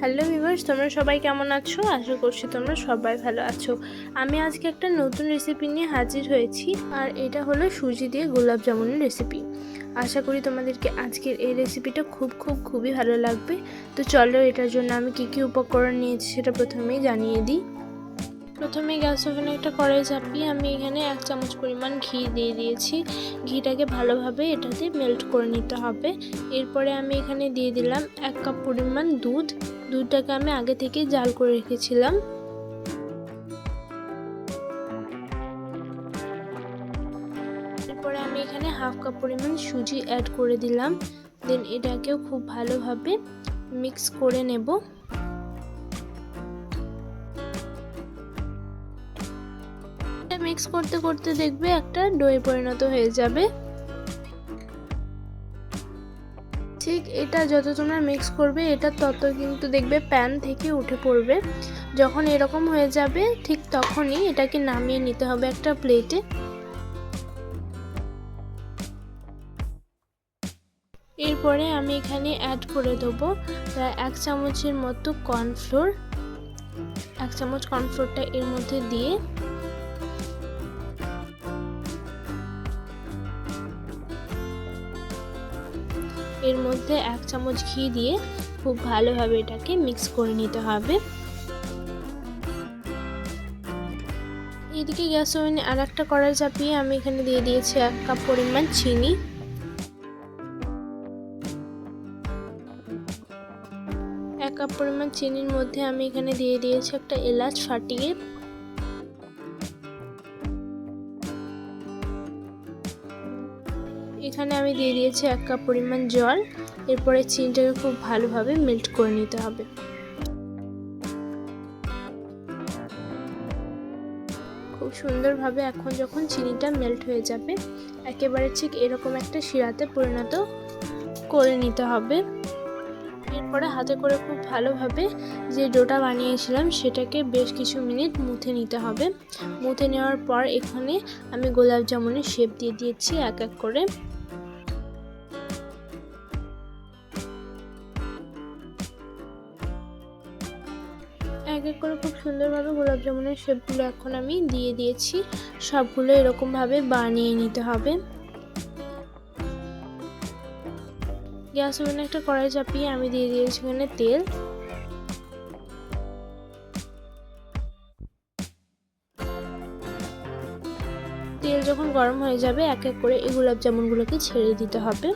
Hello viewers তোমরা সবাই কেমন আছো? আশা করছি তোমরা সবাই ভালো আছো। আমি আজকে একটা নতুন রেসিপি নিয়ে হাজির হয়েছি, আর এটা হলো সুজি দিয়ে গোলাপ জামুনের রেসিপি আশা করি তোমাদেরকে আজকের এই রেসিপিটা খুব খুব, খুবই ভালো লাগবে। তো চলো, এটার জন্য আমি কী কী উপকরণ নিয়েছি সেটা প্রথমেই জানিয়ে দিই। প্রথমে গ্যাস ওভেনে একটা কড়াই চাপিয়ে আমি এখানে এক চামচ পরিমাণ ঘি দিয়ে দিয়েছি। ঘিটাকে ভালোভাবে এটাতে মেল্ট করে নিতে হবে। এরপরে আমি এখানে দিয়ে দিলাম এক কাপ পরিমাণ দুধ। দুধটাকে আমি আগে থেকে জাল করে রেখেছিলাম। এরপরে আমি এখানে হাফ কাপ পরিমাণ সুজি অ্যাড করে দিলাম। দেন এটাকেও খুব ভালোভাবে মিক্স করে নেব। মিক্স করতে করতে দেখবে একটা ডোয়ে পরিণত হয়ে যাবে। ঠিক এটা যত তোমরা মিক্স করবে, এটা তত কিন্তু দেখবে প্যান থেকে উঠে পড়বে। যখন এরকম হয়ে যাবে, ঠিক তখনই এটাকে নামিয়ে নিতে হবে একটা প্লেটে এরপরে আমি এখানে অ্যাড করে দেবো প্রায় এক চামচের মতো কর্নফ্লোর এক চামচ কর্নফ্লোরটা এর মধ্যে দিয়ে এর মধ্যে এক চামচ ঘি দিয়ে খুব ভালোভাবে এটাকে মিক্স করে নিতে হবে। এদিকে গ্যাস ওভেনে আর একটা কড়াই চাপিয়ে আমি এখানে দিয়ে দিয়েছি এক কাপ পরিমাণ চিনি। এক কাপ পরিমাণ চিনির মধ্যে আমি এখানে দিয়ে দিয়েছি একটা এলাচ ফাটিয়ে এখানে আমি দিয়ে দিয়েছি এক কাপ পরিমাণ জল। এরপরে চিনিটাকে খুব ভালোভাবে মেল্ট করে নিতে হবে। খুব সুন্দরভাবে এখন যখন চিনিটা মেল্ট হয়ে যাবে, একেবারে ঠিক এরকম একটা শিরাতে পরিণত করে নিতে হবে। এরপরে হাতে করে খুব ভালোভাবে যে ডোটা বানিয়েছিলাম, সেটাকে বেশ কিছু মিনিট মুথে নিতে হবে। মুথে নেওয়ার পর এখানে আমি গোলাপ জামুনের শেপ দিয়ে দিয়েছি এক এক করে। এক এক করে খুব সুন্দরভাবে গোলাপ জামুনের শেপগুলো এখন আমি দিয়ে দিয়েছি। সবগুলো এরকমভাবে বানিয়ে নিতে হবে। গ্যাস ওভেনে একটা কড়াই চাপিয়ে আমি দিয়ে দিয়েছি এখানে তেল। তেল যখন গরম হয়ে যাবে, এক এক করে এই গোলাপ জামুনগুলোকে ছেড়ে দিতে হবে।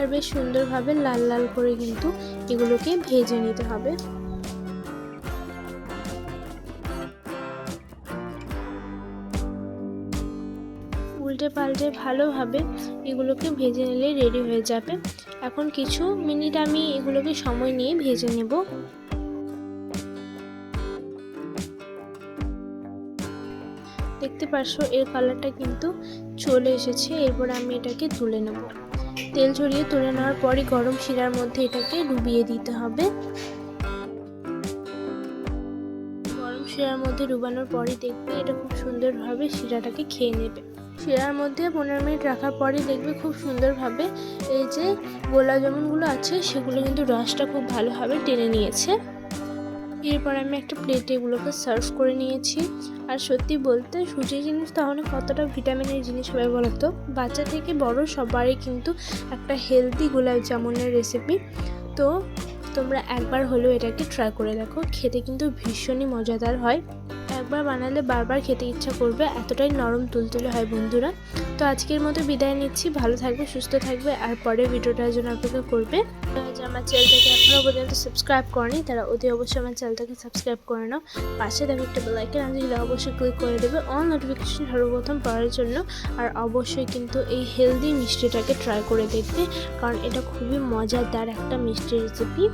আর বেশ সুন্দরভাবে লাল লাল করে কিন্তু এগুলোকে ভেজে নিতে হবে। উল্টে পাল্টে ভালোভাবে এগুলোকে ভেজে নিলে রেডি হয়ে যাবে। এখন কিছু মিনিট আমি এগুলোকে সময় নিয়ে ভেজে নেব। দেখতে পাচ্ছ এর কালারটা কিন্তু চলে এসেছে। এরপর আমি এটাকে তুলে নেব। তেল ছড়িয়ে তুলে নেওয়ার পরই গরম শিরার মধ্যে এটাকে ডুবিয়ে দিতে হবে। গরম শিরার মধ্যে ডুবানোর পরই দেখবে এটা খুব সুন্দরভাবে শিরাটাকে খেয়ে নেবে। শিরার মধ্যে পনেরো মিনিট রাখার পরই দেখবে খুব সুন্দরভাবে এই যে গোলাপ জামুনগুলো আছে, সেগুলো কিন্তু রসটা খুব ভালোভাবে টেনে নিয়েছে। এরপর আমি একটা প্লেটে এগুলোকে সার্ভ করে নিয়েছি। আর সত্যি বলতে সুজি জিনিস তাহলে কতটা ভিটামিনের জিনিস হবে বলতো? বাচ্চা থেকে বড় সবারই কিন্তু একটা হেলদি গোলাপ জামুনের রেসিপি তো তোমরা একবার হলেও এটাকে ট্রাই করে দেখো, খেতে কিন্তু ভীষণই মজাদার হয়। একবার বানালে বারবার খেতে ইচ্ছা করবে, এতটাই নরম তুলতুলে হয় বন্ধুরা। তো আজকের মতো বিদায় নিচ্ছি, ভালো থাকবে, সুস্থ থাকবে, আর পরের ভিডিওটার জন্য অপেক্ষা করবে। যে আমার চ্যানেলটাকে এখনও পর্যন্ত সাবস্ক্রাইব করেনি, তারা অতি অবশ্যই আমার চ্যানেলটাকে সাবস্ক্রাইব করে নাও। পাশে দেখো একটা বেলাইকেন সেটা অবশ্যই ক্লিক করে দেবে অল নোটিফিকেশন সর্বপ্রথম পাওয়ার জন্য। আর অবশ্যই কিন্তু এই হেলদি মিষ্টিটাকে ট্রাই করে দেখবে, কারণ এটা খুবই মজাদার একটা মিষ্টি রেসিপি